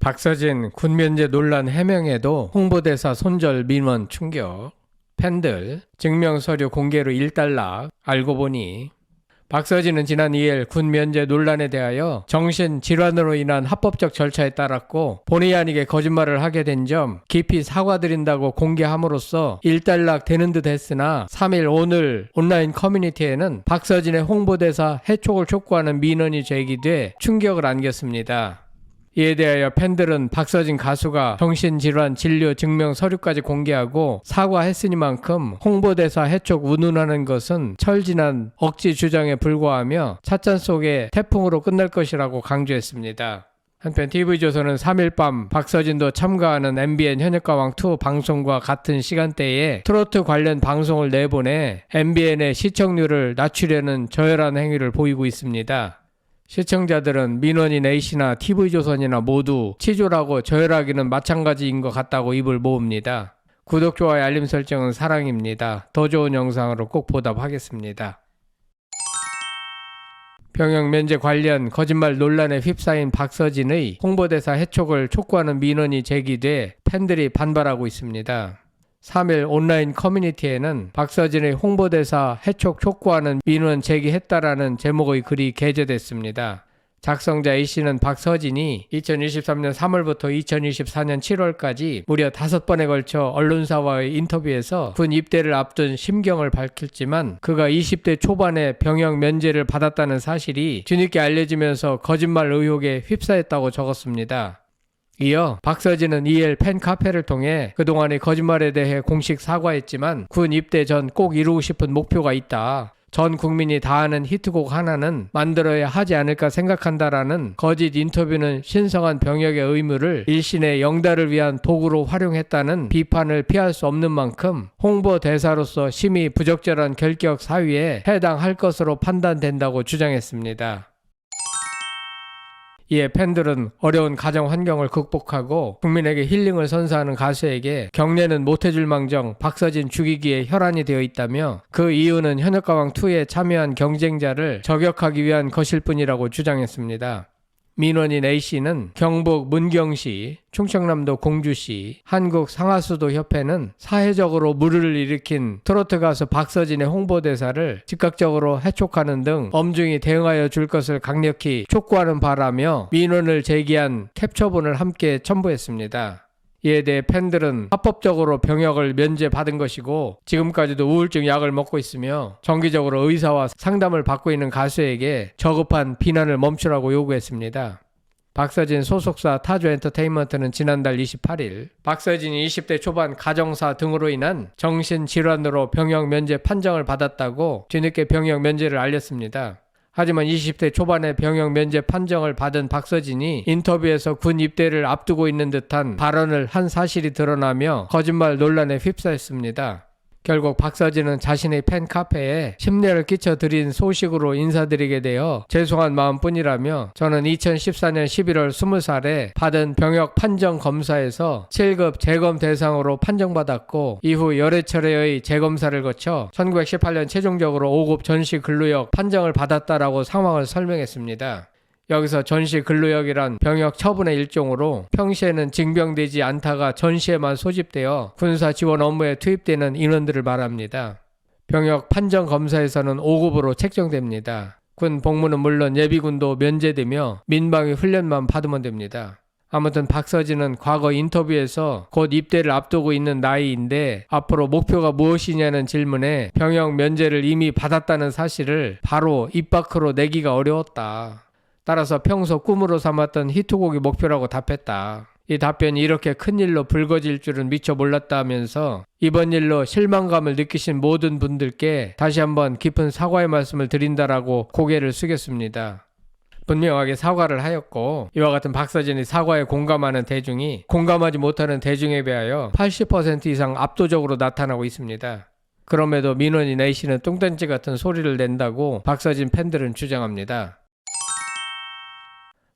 박서진 군면제 논란 해명에도 홍보대사 손절 민원 충격. 팬들 증명서류 공개로 일단락 알고 보니 박서진은 지난 2일 군 면제 논란에 대하여 정신 질환으로 인한 합법적 절차에 따랐고 본의 아니게 거짓말을 하게 된 점 깊이 사과드린다고 공개함으로써 일단락 되는 듯 했으나 3일 오늘 온라인 커뮤니티에는 박서진의 홍보대사 해촉을 촉구하는 민원이 제기돼 충격을 안겼습니다. 이에 대하여 팬들은 박서진 가수가 정신질환 진료 증명 서류까지 공개하고 사과했으니만큼 홍보대사 해촉 운운하는 것은 철진한 억지 주장에 불과하며 찻잔 속의 태풍으로 끝날 것이라고 강조했습니다. 한편 TV조선은 3일 밤 박서진도 참가하는 MBN 현역가왕2 방송과 같은 시간대에 트로트 관련 방송을 내보내 MBN의 시청률을 낮추려는 저열한 행위를 보이고 있습니다. 시청자들은 민원인 A씨나 TV조선이나 모두 치졸하고 저열하기는 마찬가지인 것 같다고 입을 모읍니다. 구독, 좋아요, 알림 설정은 사랑입니다. 더 좋은 영상으로 꼭 보답하겠습니다. 병역 면제 관련 거짓말 논란에 휩싸인 박서진의 홍보대사 해촉을 촉구하는 민원이 제기돼 팬들이 반발하고 있습니다. 3일 온라인 커뮤니티에는 박서진의 홍보대사 해촉 촉구하는 민원 제기했다라는 제목의 글이 게재됐습니다. 작성자 A씨는 박서진이 2023년 3월부터 2024년 7월까지 무려 다섯 번에 걸쳐 언론사와의 인터뷰에서 군 입대를 앞둔 심경을 밝혔지만 그가 20대 초반에 병역 면제를 받았다는 사실이 뒤늦게 알려지면서 거짓말 의혹에 휩싸였다고 적었습니다. 이어 박서진은 이엘 팬카페를 통해 그동안의 거짓말에 대해 공식 사과했지만 군 입대 전 꼭 이루고 싶은 목표가 있다. 전 국민이 다 아는 히트곡 하나는 만들어야 하지 않을까 생각한다라는 거짓 인터뷰는 신성한 병역의 의무를 일신의 영달을 위한 도구로 활용했다는 비판을 피할 수 없는 만큼 홍보 대사로서 심히 부적절한 결격 사유에 해당할 것으로 판단된다고 주장했습니다. 이에 팬들은 어려운 가정 환경을 극복하고 국민에게 힐링을 선사하는 가수에게 경례는 못해줄 망정 박서진 죽이기에 혈안이 되어 있다며 그 이유는 현역가왕2에 참여한 경쟁자를 저격하기 위한 것일 뿐이라고 주장했습니다. 민원인 A씨는 경북 문경시, 충청남도 공주시, 한국 상하수도 협회는 사회적으로 물을 일으킨 트로트 가수 박서진의 홍보대사를 즉각적으로 해촉하는 등 엄중히 대응하여 줄 것을 강력히 촉구하는 바라며 민원을 제기한 캡처본을 함께 첨부했습니다. 이에 대해 팬들은 합법적으로 병역을 면제받은 것이고 지금까지도 우울증 약을 먹고 있으며 정기적으로 의사와 상담을 받고 있는 가수에게 저급한 비난을 멈추라고 요구했습니다. 박서진 소속사 타조 엔터테인먼트는 지난달 28일 박서진이 20대 초반 가정사 등으로 인한 정신질환으로 병역 면제 판정을 받았다고 뒤늦게 병역 면제를 알렸습니다. 하지만 20대 초반에 병역 면제 판정을 받은 박서진이 인터뷰에서 군 입대를 앞두고 있는 듯한 발언을 한 사실이 드러나며 거짓말 논란에 휩싸였습니다. 결국 박서진은 자신의 팬 카페에 심려를 끼쳐드린 소식으로 인사드리게 되어 죄송한 마음뿐이라며 저는 2014년 11월 20살에 받은 병역 판정 검사에서 7급 재검 대상으로 판정받았고 이후 열애 차례의 재검사를 거쳐 1918년 최종적으로 5급 전시 근로역 판정을 받았다라고 상황을 설명했습니다. 여기서 전시 근로역이란 병역 처분의 일종으로 평시에는 징병되지 않다가 전시에만 소집되어 군사 지원 업무에 투입되는 인원들을 말합니다. 병역 판정 검사에서는 5급으로 책정됩니다. 군 복무는 물론 예비군도 면제되며 민방위 훈련만 받으면 됩니다. 아무튼 박서진은 과거 인터뷰에서 곧 입대를 앞두고 있는 나이인데 앞으로 목표가 무엇이냐는 질문에 병역 면제를 이미 받았다는 사실을 바로 입 밖으로 내기가 어려웠다. 따라서 평소 꿈으로 삼았던 히트곡이 목표라고 답했다. 이 답변이 이렇게 큰 일로 불거질 줄은 미처 몰랐다면서 이번 일로 실망감을 느끼신 모든 분들께 다시 한번 깊은 사과의 말씀을 드린다라고 고개를 숙였습니다. 분명하게 사과를 하였고 이와 같은 박서진의 사과에 공감하는 대중이 공감하지 못하는 대중에 비하여 80% 이상 압도적으로 나타나고 있습니다. 그럼에도 민원인 A씨는 똥단지 같은 소리를 낸다고 박서진 팬들은 주장합니다.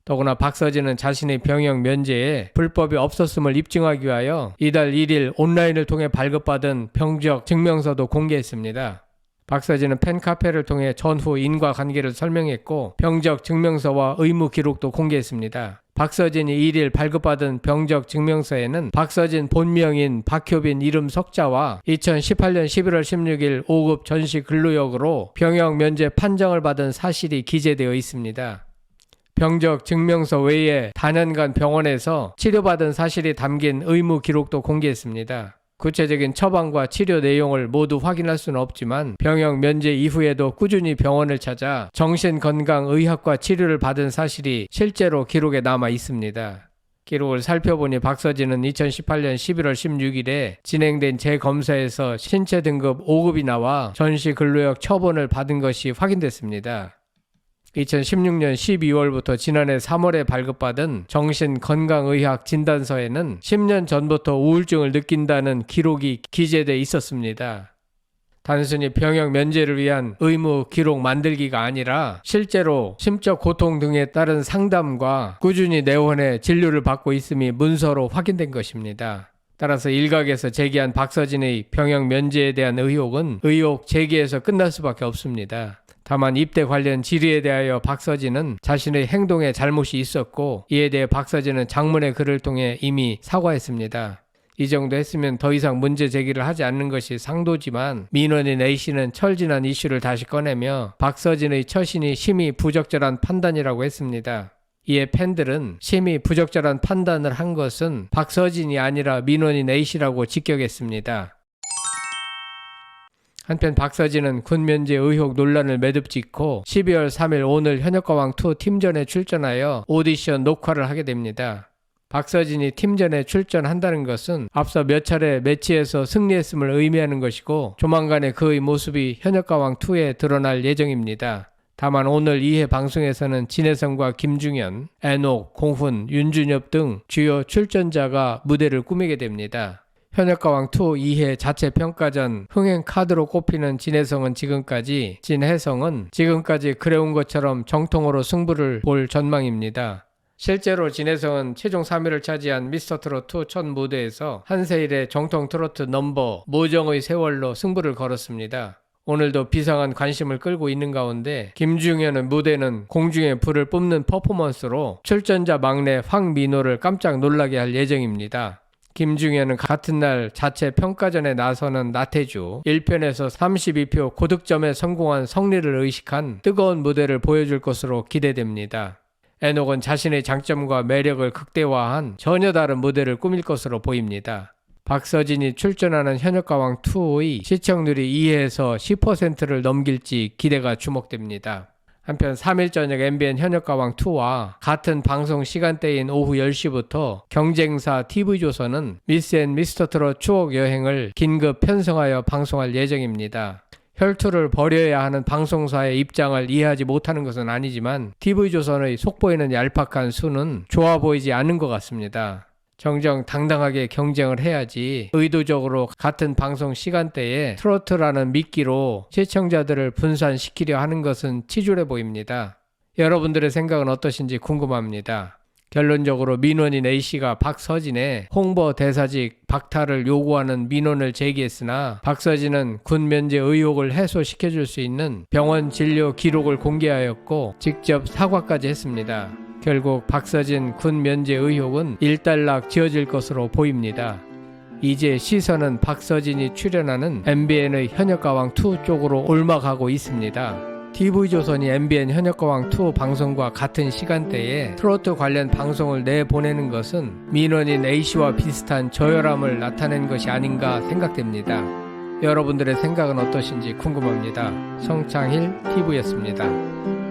더구나 박서진은 자신의 병역 면제에 불법이 없었음을 입증하기 위하여 이달 1일 온라인을 통해 발급받은 병적 증명서도 공개했습니다. 박서진은 팬카페를 통해 전후 인과 관계를 설명했고 병적 증명서와 의무 기록도 공개했습니다. 박서진이 1일 발급받은 병적 증명서에는 박서진 본명인 박효빈 이름 석자와 2018년 11월 16일 5급 전시 근로역으로 병역 면제 판정을 받은 사실이 기재되어 있습니다. 병적 증명서 외에 단연간 병원에서 치료받은 사실이 담긴 의무 기록도 공개했습니다. 구체적인 처방과 치료 내용을 모두 확인할 수는 없지만 병역 면제 이후에도 꾸준히 병원을 찾아 정신건강의학과 치료를 받은 사실이 실제로 기록에 남아 있습니다. 기록을 살펴보니 박서진은 2018년 11월 16일에 진행된 재검사에서 신체 등급 5급이 나와 전시 근로역 처분을 받은 것이 확인됐습니다. 2016년 12월부터 지난해 3월에 발급받은 정신건강의학 진단서에는 10년 전부터 우울증을 느낀다는 기록이 기재돼 있었습니다. 단순히 병역 면제를 위한 의무 기록 만들기가 아니라 실제로 심적 고통 등에 따른 상담과 꾸준히 내원해 진료를 받고 있음이 문서로 확인된 것입니다. 따라서 일각에서 제기한 박서진의 병역 면제에 대한 의혹은 의혹 제기에서 끝날 수밖에 없습니다. 다만 입대 관련 질의에 대하여 박서진은 자신의 행동에 잘못이 있었고 이에 대해 박서진은 장문의 글을 통해 이미 사과했습니다. 이 정도 했으면 더 이상 문제 제기를 하지 않는 것이 상도지만 민원인 A씨는 철진한 이슈를 다시 꺼내며 박서진의 처신이 심히 부적절한 판단이라고 했습니다. 이에 팬들은 심히 부적절한 판단을 한 것은 박서진이 아니라 민원인 A씨라고 직격했습니다. 한편 박서진은 군면제 의혹 논란을 매듭 짓고 12월 3일 오늘 현역가왕2 팀전에 출전하여 오디션 녹화를 하게 됩니다. 박서진이 팀전에 출전한다는 것은 앞서 몇 차례 매치에서 승리했음을 의미하는 것이고 조만간에 그의 모습이 현역가왕2에 드러날 예정입니다. 다만 오늘 2회 방송에서는 진혜성과 김중현, 애녹, 공훈, 윤준엽 등 주요 출전자가 무대를 꾸미게 됩니다. 현역가왕 2 2회 자체 평가전 흥행 카드로 꼽히는 진혜성은 지금까지 진혜성은 지금까지 그래온 것처럼 정통으로 승부를 볼 전망입니다. 실제로 진혜성은 최종 3위를 차지한 미스터 트로트 첫 무대에서 한세일의 정통 트로트 넘버 모정의 세월로 승부를 걸었습니다. 오늘도 비상한 관심을 끌고 있는 가운데 김중현의 무대는 공중에 불을 뿜는 퍼포먼스로 출전자 막내 황민호를 깜짝 놀라게 할 예정입니다. 김중현은 같은 날 자체 평가전에 나서는 나태주 1편에서 32표 고득점에 성공한 성리를 의식한 뜨거운 무대를 보여줄 것으로 기대됩니다. 애녹은 자신의 장점과 매력을 극대화한 전혀 다른 무대를 꾸밀 것으로 보입니다. 박서진이 출전하는 현역가왕 2의 시청률이 2에서 10%를 넘길지 기대가 주목됩니다. 한편 3일 저녁 MBN 현역가왕 2와 같은 방송 시간대인 오후 10시부터 경쟁사 TV조선은 미스 앤 미스터 트롯 추억 여행을 긴급 편성하여 방송할 예정입니다. 혈투를 벌여야 하는 방송사의 입장을 이해하지 못하는 것은 아니지만 TV조선의 속보이는 얄팍한 수는 좋아 보이지 않는 것 같습니다. 정정 당당하게 경쟁을 해야지 의도적으로 같은 방송 시간대에 트로트라는 미끼로 시청자들을 분산시키려 하는 것은 치졸해 보입니다. 여러분들의 생각은 어떠신지 궁금합니다. 결론적으로 민원인 A씨가 박서진의 홍보 대사직 박탈을 요구하는 민원을 제기했으나 박서진은 군 면제 의혹을 해소시켜줄 수 있는 병원 진료 기록을 공개하였고 직접 사과까지 했습니다. 결국 박서진 군 면제 의혹은 일단락 지어질 것으로 보입니다. 이제 시선은 박서진이 출연하는 MBN의 현역가왕 2 쪽으로 올라가고 있습니다. TV조선이 MBN 현역가왕 2 방송과 같은 시간대에 트로트 관련 방송을 내보내는 것은 민원인 A씨와 비슷한 저열함을 나타낸 것이 아닌가 생각됩니다. 여러분들의 생각은 어떠신지 궁금합니다. 성창일 TV였습니다.